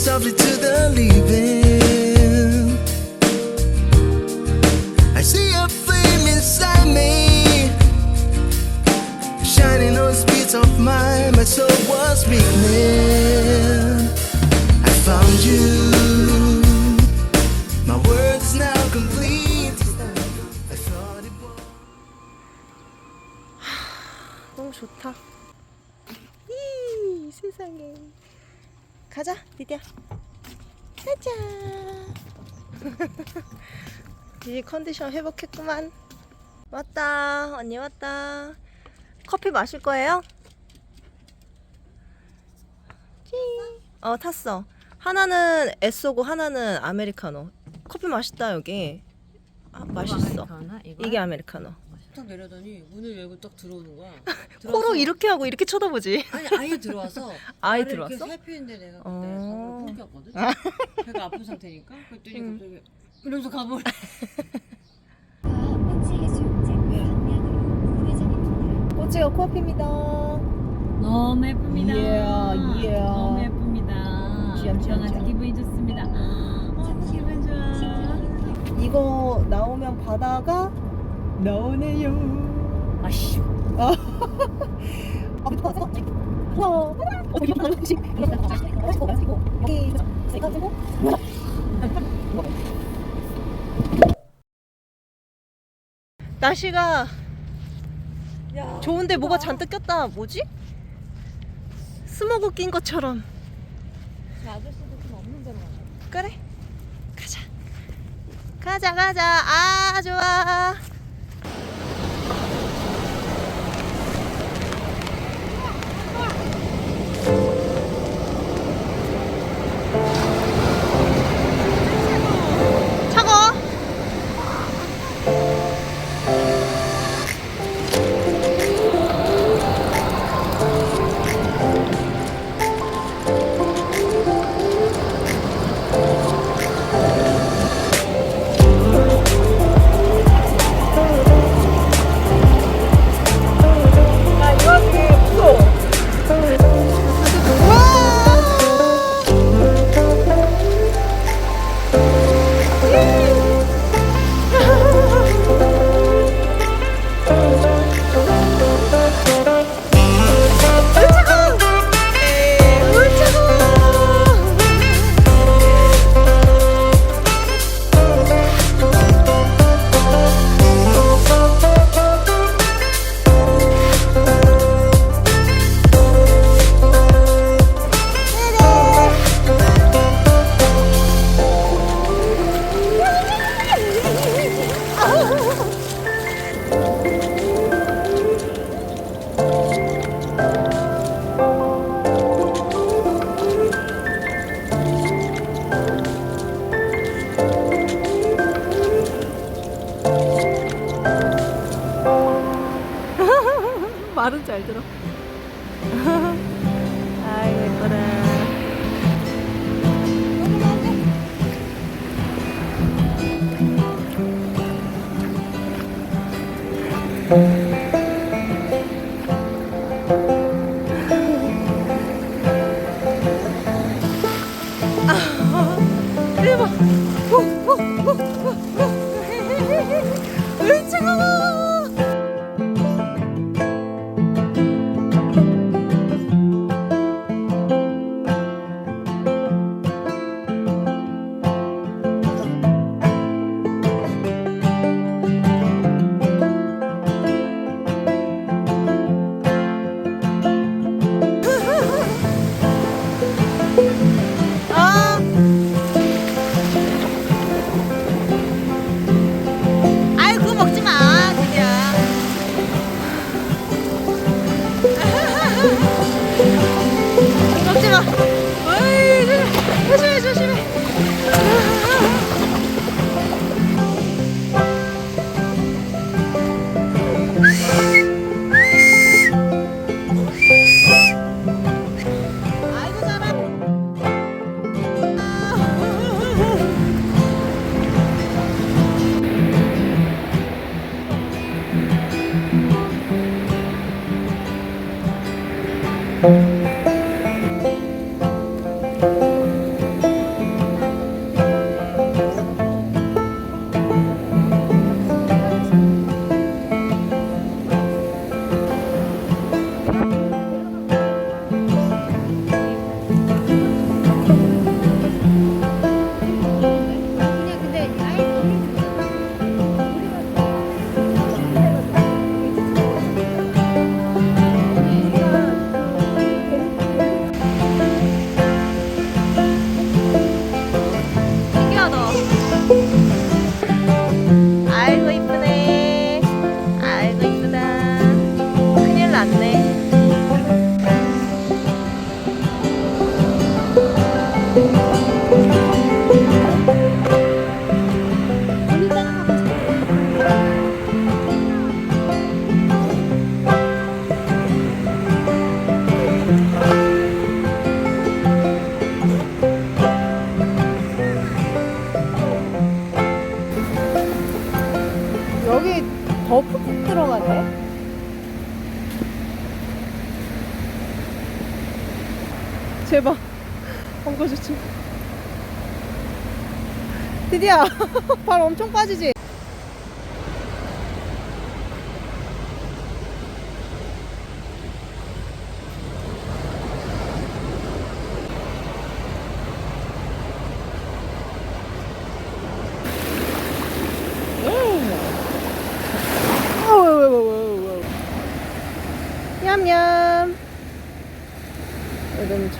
the air, humming softly to the leaving. I see a flame inside me, shining on the speeds of mine. My soul was weakening. I found you. My words now complete. I thought it was. 너무 좋다. 이 세상에. 가자, 디디야. 가자. 디디 컨디션 회복했구만. 왔다, 언니 왔다. 커피 마실 거예요? 찡. 어, 탔어. 하나는 에쏘고 하나는 아메리카노. 커피 맛있다, 여기. 아, 맛있어. 이게 아메리카노. 딱 내려더니 문을 열고 딱 들어오는 거야. 코로 들어와서- 이렇게 하고 이렇게 쳐다보지. 아니 아예 들어와서 아예 나를 이렇게 들어왔어? 살피는데 내가 그때 어. 손으로 끊겼거든. 배가 아픈 상태니까. 그랬더니 음. 갑자기 이러면서 가버려. 꼬치가 코앞입니다. 너무 예쁩니다. Yeah, yeah. 너무 예쁩니다. 아주 쥐엄. 기분이 좋습니다. 어, 기분 좋아. 이거 나오면 바다가 나오네요. 아쉬. 날씨가 좋은데 뭐가 잔뜩 꼈다. 뭐지? 스모그 낀 것처럼. 아저씨도 좀 없는 데로 가자. 그래. 가자. 가자 가자. 아 좋아. 아, 않네. 여기 더 푹 들어가네. 제발 엉거주지 드디어 발 엄청 빠지지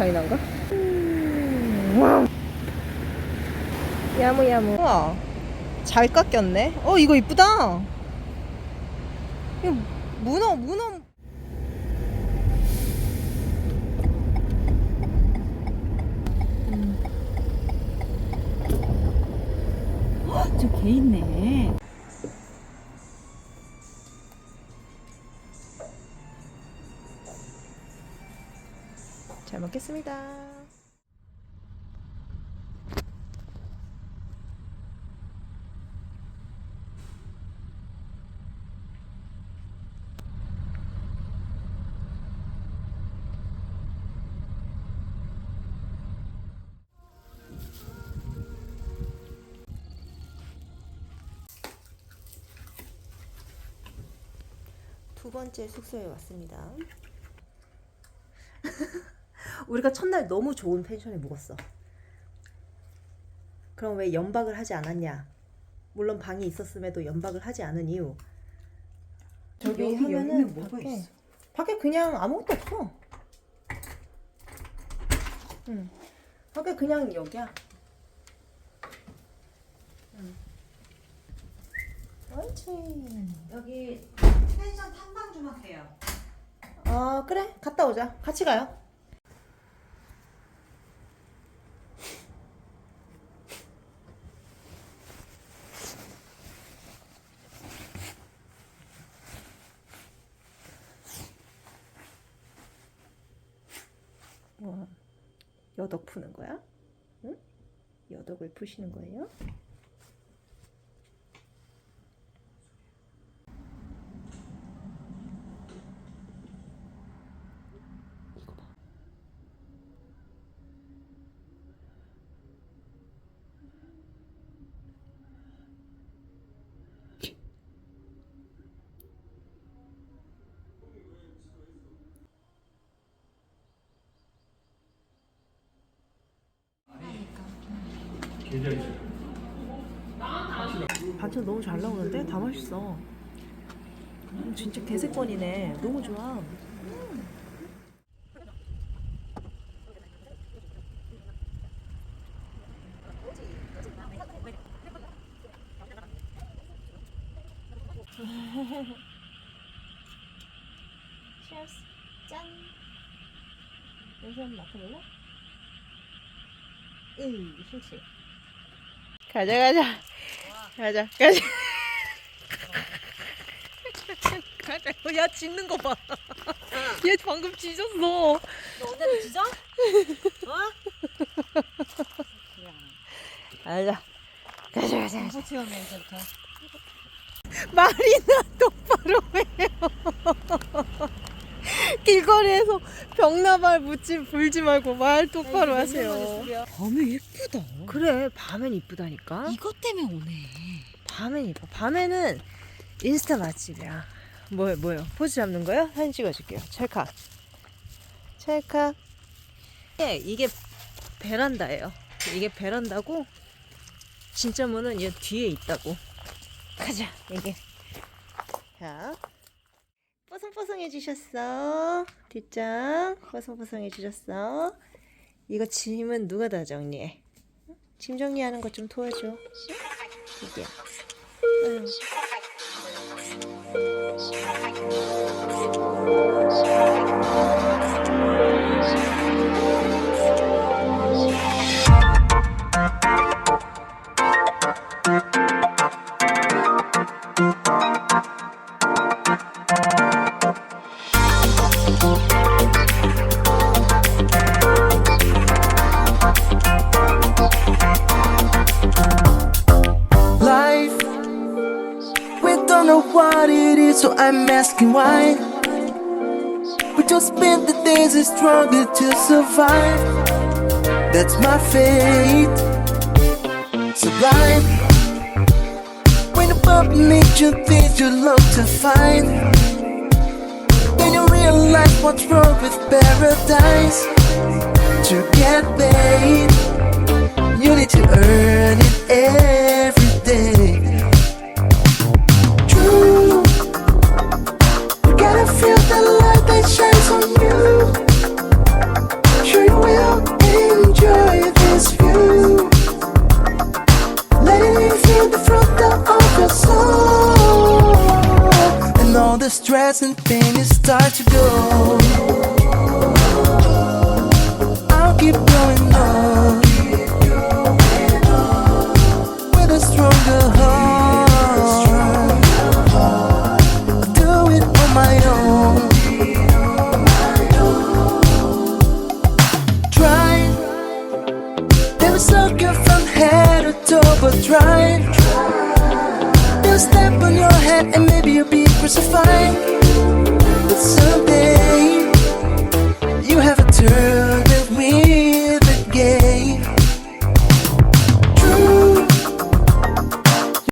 차이나인가? 야무야무. 우와. 잘 깎였네. 어 이거 이쁘다. 이거 문어 문어. 저 개 있네. 먹겠습니다 두 번째 숙소에 왔습니다. 우리가 첫날 너무 좋은 펜션에 묵었어. 그럼 왜 연박을 하지 않았냐? 물론 방이 있었음에도 연박을 하지 않은 이유. 저기 여기 하면은 뭐가 밖에, 있어? 밖에 그냥 아무것도 없어. 응. 밖에 그냥 여기야. 응. 옳지. 여기 펜션 탐방 좀 할게요. 아 그래 갔다 오자 같이 가요 뭐 여덕 푸는 거야? 응? 여덕을 푸시는 거예요? 반찬 너무 잘 나오는데 다 맛있어. 음, 진짜 개색권이네. 너무 좋아. 음. Cheers. 한번 맡아볼래? 으, 싫지. 가자 가자. 가자 가자. 가자. 어, 야 짖는 거봐얘 방금 짖었어. 너 언제도 지져? 가자. 가자 가자 공포 체험해 이제부터. 말이나 똑바로 해요 길거리에서 벽나발 묻지 불지 말고 말 똑바로 하세요 밤에 예쁘다. 그래 밤엔 이쁘다니까 이것 때문에 오네. 밤엔 이뻐. 밤에는 인스타 맛집이야. 뭐요, 뭐요? 포즈 잡는 거요? 사진 찍어줄게요. 찰칵. 찰칵. 예, 이게 베란다예요. 이게 베란다고 진짜 문은 이 뒤에 있다고. 가자, 이게. 자. 뽀송뽀송해지셨어. 뒷장. 뽀송뽀송해지셨어. 이거 짐은 누가 다 정리해? 짐 정리하는 거좀 도와줘. 이게. 아 so I'm asking why. We just spend the days and struggle to survive. That's my fate. Sublime. When above nature things you love to find. Then you realize what's wrong with paradise. To get paid, you need to earn it every wasn't.